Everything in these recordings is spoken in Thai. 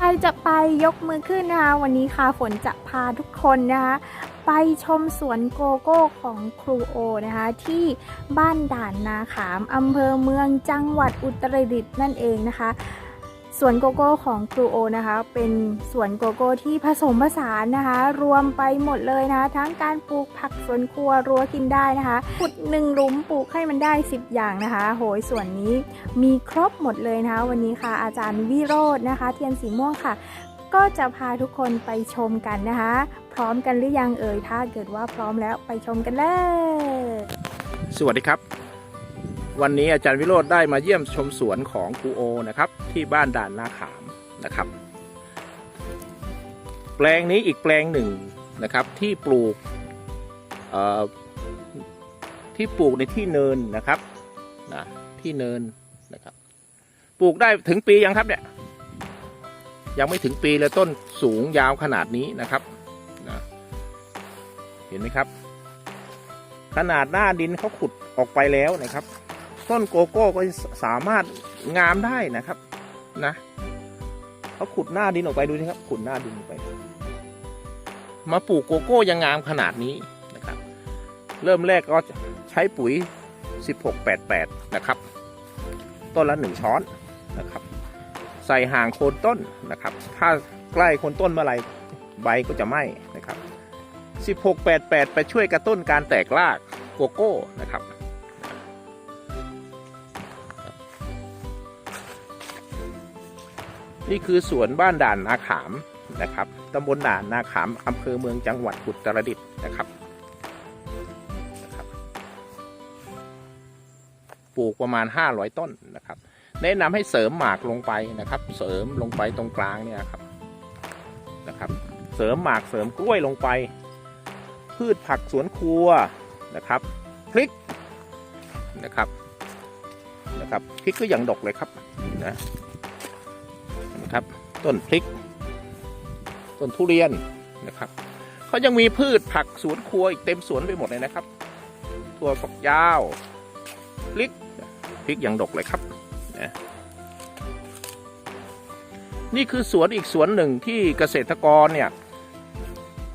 ใครจะไปยกมือขึ้นนะคะวันนี้ค่ะฝนจะพาทุกคนนะคะไปชมสวนโกโก้ของครูโอนะคะที่บ้านด่านนาขามอำเภอเมืองจังหวัดอุตรดิตถ์นั่นเองนะคะ สวนโกโก้ของครูโอนะคะ เป็นสวนโกโก้ที่ผสมผสานนะคะ รวมไปหมดเลยนะคะ ทั้งการปลูกผักสวนครัวรั้วกินได้นะคะขุดหนึ่งหลุมปลูกให้มันได้ 10 อย่างนะคะ โหยสวนนี้มีครบหมดเลยนะคะ วันนี้ค่ะ อาจารย์วิโรจน์นะคะ เทียนสีม่วงค่ะ ก็จะพาทุกคนไปชมกันนะคะ พร้อมกันหรือยังเอ่ยถ้าเกิดว่าพร้อมแล้วไปชมกันเลย สวัสดีครับ วันนี้อาจารย์วิโรธได้มาเยี่ยมชมสวนของครูโอนะครับ ที่บ้านด่านนาขามนะครับ แปลงนี้อีกแปลงหนึ่งนะครับ ที่ปลูกที่ปลูกในที่เนินนะครับนะที่เนินนะครับ ปลูกได้ถึงปียังครับเนี่ยยังไม่ถึงปีเลยต้นสูงยาวขนาดนี้นะครับนะเห็นไหมครับ ขนาดหน้าดินเขาขุดออกไปแล้วนะครับ ต้นโกโก้ก็สามารถงามได้นะครับ นะเขาขุดหน้าดินออกไปดูสิครับ ขุดหน้าดินออกไป มาปลูกโกโก้ยังงามขนาดนี้นะครับ เริ่มแรกก็ใช้ปุ๋ย 1688 นะครับ ต้นละหนึ่งช้อนนะครับ ใส่ห่างโคนต้นนะครับ ถ้าใกล้โคนต้นเมื่อไหร่ใบก็จะไหม้นะครับ 1688 ไปช่วยกระตุ้นการแตกรากโกโก้นะครับ นี่คือสวนบ้านด่านนาขามนะครับตำบลด่านนาขามอำเภอเมืองจังหวัดอุตรดิตถ์นะครับนะครับปลูกประมาณ 500 ต้นนะครับ แนะนำให้เสริมหมากลงไปนะครับ เสริมลงไปตรงกลางเนี่ยครับนะครับ เสริมหมากเสริมกล้วยลงไป พืชผักสวนครัวนะครับพริกนะครับนะครับพริกก็อยังดกเลยครับนะ ครับ ต้นพริก ต้นทุเรียนนะครับเขายังมีพืชผักสวนครัวอีกเต็มสวนไปหมดเลยนะครับถั่วฝักยาวพริกพริกยังดกเลยครับนะนี่คือสวนอีกสวนหนึ่งที่เกษตรกรเนี่ย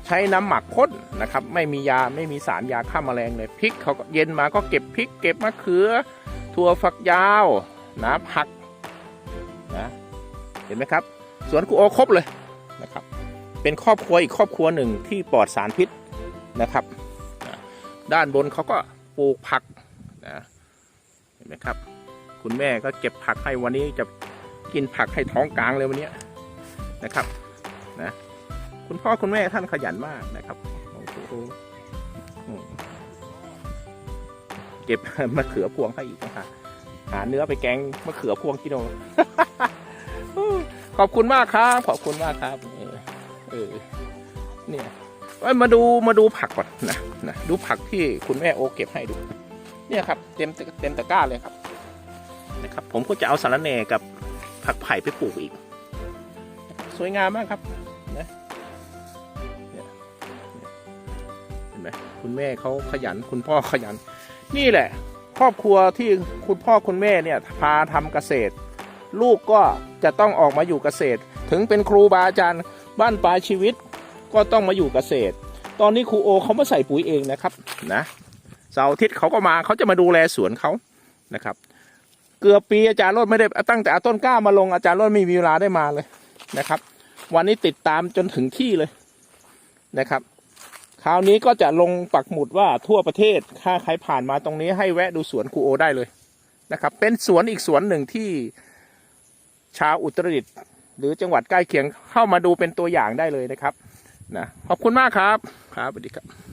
ใช้น้ำหมักพ่นนะครับ ไม่มียาไม่มีสารยาฆ่าแมลงเลยพริกเขาเย็นมาก็เก็บพริก เก็บมะเขือถั่วฝักยาวนะผักนะ เห็นไหมครับ สวนกูโอครบเลยนะครับ เป็นครอบครัวอีกครอบครัวหนึ่งที่ปลอดสารพิษนะครับ ด้านบนเขาก็ปลูกผักนะเห็นไหมครับ คุณแม่ก็เก็บผักให้วันนี้จะกินผักให้ท้องกลางเลยวันนี้นะครับนะคุณพ่อคุณแม่ท่านขยันมากนะครับโอ้โหเก็บมะเขือพวงให้อีกนะคะหาเนื้อไปแกงมะเขือพวงกิโล ขอบคุณมากครับ ขอบคุณมากครับเออเออเนี่ยเอ้ยมาดูมาดูผักก่อนนะนะดูผักที่คุณแม่โอเก็บให้ดู เนี่ยครับเต็มเต็มตะกร้าเลยครับนะครับ ผมก็จะเอาสารแหน่กับผักไผ่ไปปลูกอีก สวยงามมากครับเห็นไหมคุณแม่เขาขยันคุณพ่อขยัน นี่แหละ ครอบครัวที่คุณพ่อคุณแม่เนี่ยพาทำเกษตร ลูกก็จะต้องออกมาอยู่เกษตร ถึงเป็นครูบาอาจารย์บ้านปลายชีวิตก็ต้องมาอยู่เกษตร ตอนนี้ครูโอเขามาใส่ปุ๋ยเองนะครับนะเสาร์อาทิตย์เขาก็มาเขาจะมาดูแลสวนเขานะครับ เกือบปีอาจารย์รถไม่ได้ตั้งแต่ต้นกล้ามาลงอาจารย์รถไม่มีเวลาได้มาเลยนะครับ วันนี้ติดตามจนถึงที่เลยนะครับ คราวนี้ก็จะลงปักหมุดว่าทั่วประเทศถ้าใครผ่านมาตรงนี้ให้แวะดูสวนครูโอได้เลยนะครับ เป็นสวนอีกสวนหนึ่งที่ ชาวอุตรดิตถ์หรือจังหวัดใกล้เคียงเข้ามาดูเป็นตัวอย่างได้เลยนะครับนะขอบคุณมากครับครับสวัสดีครับ